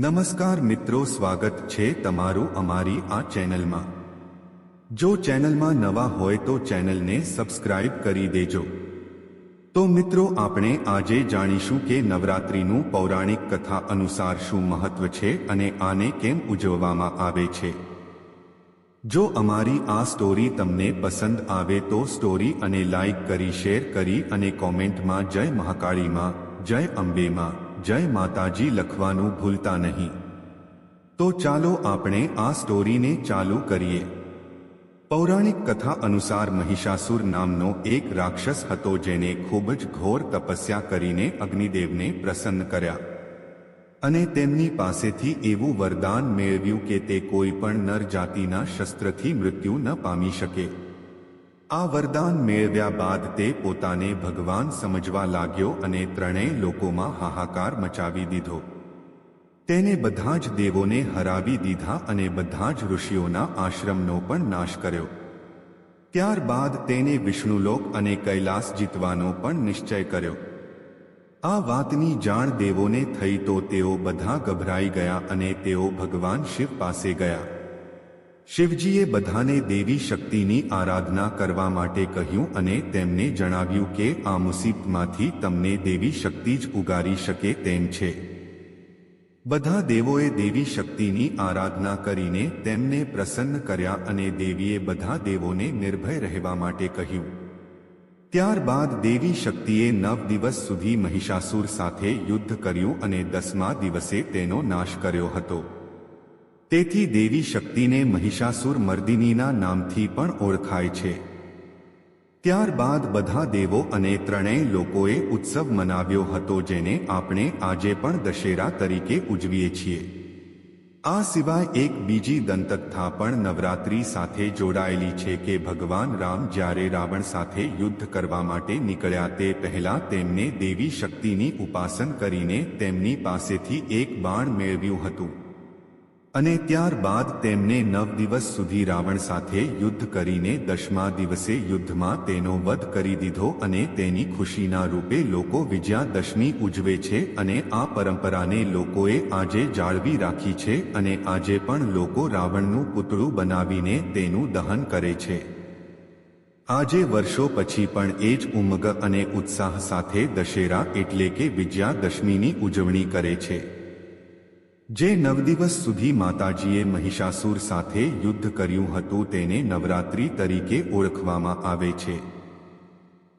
નમસ્કાર મિત્રો, સ્વાગત છે તમારું અમારી આ ચેનલમાં. જો ચેનલમાં નવા હોય તો ચેનલને સબસ્ક્રાઇબ કરી દેજો. તો મિત્રો, આપણે આજે જાણીશું કે નવરાત્રિનું પૌરાણિક કથા અનુસાર શું મહત્વ છે અને આને કેમ ઉજવવામાં આવે છે. જો અમારી આ સ્ટોરી તમને પસંદ આવે તો સ્ટોરી અને લાઈક કરી, શેર કરી અને કોમેન્ટમાં જય મહાકાળીમાં જય અંબેમાં જય માતાજી લખવાનું ભૂલતા નહીં. તો ચાલો આપણે આ સ્ટોરીને ચાલુ કરીએ. પૌરાણિક કથા અનુસાર મહિષાસુર નામનો એક રાક્ષસ હતો જેને ખૂબ જ ઘોર તપસ્યા કરીને અગ્નિદેવને પ્રસન્ન કર્યા. અને તેમની પાસેથી એવું વરદાન મેળવ્યું કે તે કોઈ પણ નર જાતિના શસ્ત્રથી મૃત્યુ ન પામી શકે. આ વરદાન મેળવ્યા બાદ તે પોતાને ભગવાન સમજવા લાગ્યો અને ત્રણેય લોકોમાં હાહાકાર મચાવી દીધો. તેને બધા જ દેવોને હરાવી દીધા અને બધા જ ઋષિઓના આશ્રમનો પણ નાશ કર્યો. ત્યારબાદ તેને વિષ્ણુલોક અને કૈલાસ જીતવાનો પણ નિશ્ચય કર્યો. આ વાતની જાણ દેવોને થઈ તો તેઓ બધા ગભરાઈ ગયા અને તેઓ ભગવાન શિવ પાસે ગયા. શિવજીએ બધાને દેવી શક્તિની આરાધના કરવા માટે કહ્યું અને તેમને જણાવ્યું કે, આ મુસીબતમાંથી તમને દેવી શક્તિ જ ઉગારી શકે તેમ છે. બધા દેવોએ દેવી શક્તિની આરાધના કરીને તેમને પ્રસન્ન કર્યા અને દેવીએ બધા દેવોને નિર્ભય રહેવા માટે કહ્યું. ત્યારબાદ દેવી શક્તિએ નવ દિવસ સુધી મહિષાસુર સાથે યુદ્ધ કર્યું અને દસમા દિવસે તેનો નાશ કર્યો હતો. તેથી દેવી શક્તિને મહિષાસુર મર્દિનીના નામથી પણ ઓળખાય છે. ત્યારબાદ બધા દેવો અને ત્રણેય લોકોએ ઉત્સવ મનાવ્યો હતો જેને આપણે આજે પણ દશેરા તરીકે ઉજવીએ છીએ. આ સિવાય એક બીજી દંતકથા પણ નવરાત્રી સાથે જોડાયેલી છે કે ભગવાન રામ જ્યારે રાવણ સાથે યુદ્ધ કરવા માટે નીકળ્યા તે પહેલા તેમને દેવી શક્તિની ઉપાસન કરીને તેમની પાસેથી એક બાણ મેળવ્યું હતું. અને ત્યારબાદ તેમને નવ દિવસ સુધી રાવણ સાથે યુદ્ધ કરીને દશમા દિવસે યુદ્ધમાં તેનો વધ કરી દીધો અને તેની ખુશીના રૂપે લોકો વિજયાદશમી ઉજવે છે અને આ પરંપરાને લોકોએ આજે જાળવી રાખી છે અને આજે પણ લોકો રાવણનું પૂતળું બનાવીને તેનું દહન કરે છે. આજે વર્ષો પછી પણ એ જ ઉમગ અને ઉત્સાહ સાથે દશેરા એટલે કે વિજયાદશમીની ઉજવણી કરે છે. જે નવ દિવસ સુધી માતાજીએ મહિષાસુર સાથે યુદ્ધ કર્યું હતું તેને નવરાત્રી તરીકે ઓળખવામાં આવે છે.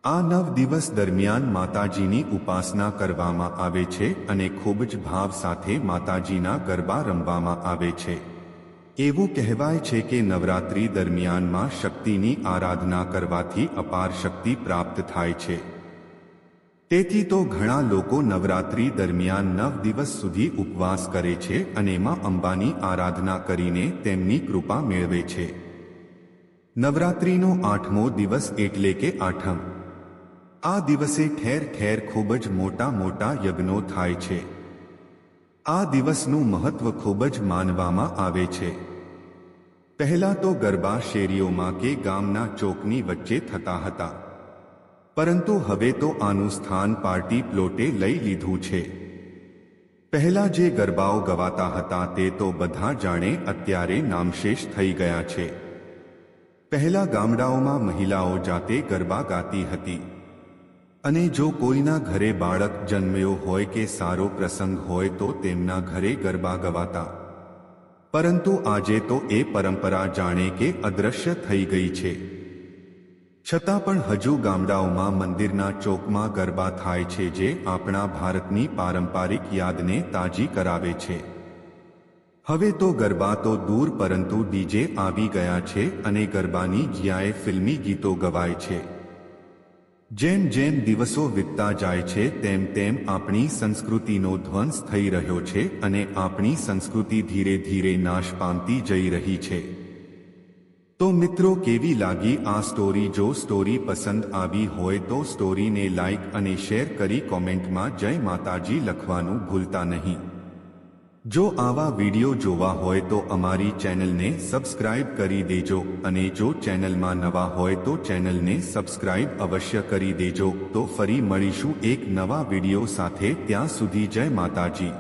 આ નવ દિવસ દરમિયાન માતાજીની ઉપાસના કરવામાં આવે છે અને ખૂબ જ ભાવ સાથે માતાજીના ગરબા રમવામાં આવે છે. એવું કહેવાય છે કે નવરાત્રી દરમિયાનમાં શક્તિની આરાધના કરવાથી અપાર શક્તિ પ્રાપ્ત થાય છે. તેથી તો ઘણા લોકો નવરાત્રી દરમિયાન નવ દિવસ સુધી ઉપવાસ કરે છે અને માં અંબાની આરાધના કરીને તેમની કૃપા મેળવે છે. નવરાત્રીનો આઠમો દિવસ એટલે કે આઠમ. આ દિવસે ઠેર ઠેર ખૂબ જ મોટા મોટા યજ્ઞો થાય છે. આ દિવસનું મહત્વ ખૂબ જ માનવામાં આવે છે. પહેલા તો ગરબા શેરીઓમાં કે ગામના ચોકની વચ્ચે થતા હતા. પરંતુ હવે તો આનું સ્થાન પાર્ટી પ્લોટે લઈ લીધું છે. પહેલા જે ગરબાઓ ગવાતા હતા તે તો બધા જાણે અત્યારે નામશેષ થઈ ગયા છે. પહેલા ગામડાઓમાં મહિલાઓ જાતે ગરબા ગાતી હતી. અને જો કોઈના ઘરે બાળક જન્મ્યો હોય કે સારો પ્રસંગ હોય તો તેમના ઘરે ગરબા ગવાતા. પરંતુ આજે તો એ પરંપરા જાણે કે અદ્રશ્ય થઈ ગઈ છે. છતાં પણ હજુ ગામડાઓમાં મંદિરના ચોકમાં ગરબા થાય છે જે આપણા ભારતની પારંપારિક યાદને તાજી કરાવે છે. હવે તો ગરબા તો દૂર પરંતુ ડીજે આવી ગયા છે અને ગરબાની જ્યાંએ ફિલ્મી ગીતો ગવાય છે. જેમ જેમ દિવસો વીતતા જાય છે તેમ તેમ આપણી સંસ્કૃતિનો ધ્વંસ થઈ રહ્યો છે અને આપણી સંસ્કૃતિ ધીરે ધીરે નાશ પામતી જઈ રહી છે. તો મિત્રો કેવી લાગી આ સ્ટોરી જો સ્ટોરી પસંદ આવી હોય તો સ્ટોરીને લાઇક અને શેર કરી કોમેન્ટમાં જય માતાજી લખવાનું ભૂલતા નહીં. જો આવા વીડિયો જોવા હોય તો અમારી ચેનલને સબસ્ક્રાઇબ કરી દેજો અને જો ચેનલમાં નવા હોય તો ચેનલને સબસ્ક્રાઇબ અવશ્ય કરી દેજો. તો ફરી મળીશું એક નવા વીડિયો સાથે. ત્યાં સુધી જય માતાજી.